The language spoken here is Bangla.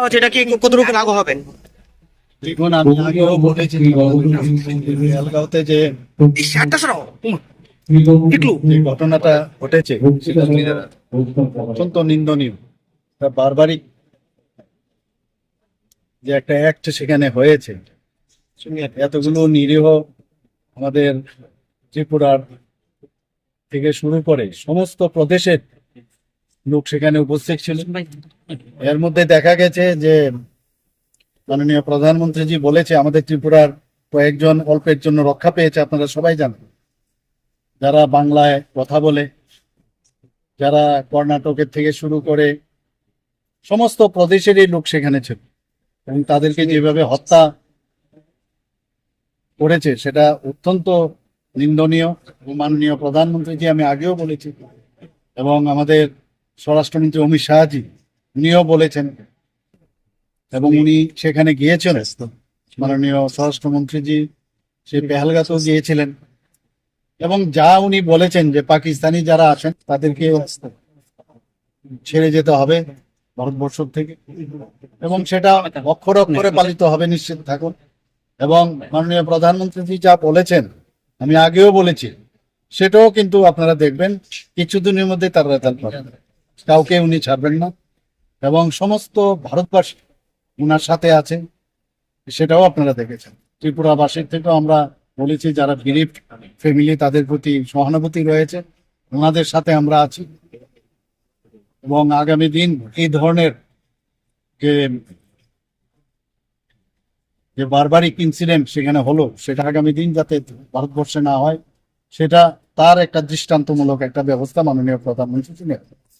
হচ্ছে এটা কি কতটুকু লাগু হবে? দেখুন আমি আগেও বলেছি বেলগাঁওতে যে ঘটনাটা ঘটেছে অত্যন্ত নিন্দনীয়। বারবারই যে একটা অ্যাক্ট সেখানে হয়েছে। এতগুলো নিরীহ আমাদের ত্রিপুরার থেকে শুরু করে সমস্ত প্রদেশের লোক সেখানে উপস্থিত ছিল এর মধ্যে দেখা গেছে যে মাননীয় প্রধানমন্ত্রীজি বলেছে আমাদের ত্রিপুরার কয়েকজন অল্পের জন্য রক্ষা পেয়েছে আপনারা সবাই জানেন। যারা বাংলায় কথা বলে যারা কর্ণাটকের থেকে শুরু করে সমস্ত প্রদেশেরই লোক সেখানে ছিল। এবং তাদেরকে যেভাবে হত্যা করেছে সেটা অত্যন্ত নিন্দনীয়। এবং মাননীয় প্রধানমন্ত্রীজি আমি আগেও বলেছি। এবং আমাদের স্বরাষ্ট্রমন্ত্রী অমিত শাহজি উনিও বলেছেন এবং উনি সেখানে গিয়েছেন মাননীয় স্বরাষ্ট্রমন্ত্রীজি সেই পেহালগাতেও গিয়েছিলেন। এবং যা উনি বলেছেন যে পাকিস্তানি যারা আছেন তাদেরকে ছেড়ে যেতে হবে ভারতবর্ষ থেকে। এবং সেটা অক্ষর অক্ষরে পালিত হবে নিশ্চিত থাকুন। এবং মাননীয় প্রধানমন্ত্রী যা বলেছেন আমি আগেও বলেছি সেটাও কিন্তু আপনারা দেখবেন কিছুদিনের মধ্যে তার রেজাল্ট পাবেন। কাউকে উনি ছাড়বেন না। এবং সমস্ত ভারতবাসী উনার সাথে আছে, সেটাও আপনারা দেখেছেন। ত্রিপুরাবাসীর থেকেও আমরা বলেছি, যারা গরিব ফ্যামিলি তাদের প্রতি সহানুভূতি রয়েছে, ওনাদের সাথে আমরা আছি। এবং আগামী দিন এই ধরনের যে যে বারবারিক ইনসিডেন্ট সেখানে হলো, সেটা আগামী দিন যাতে ভারতবর্ষে না হয়, সেটা তার একটা দৃষ্টান্তমূলক একটা ব্যবস্থা মাননীয় প্রধানমন্ত্রী নেবেন।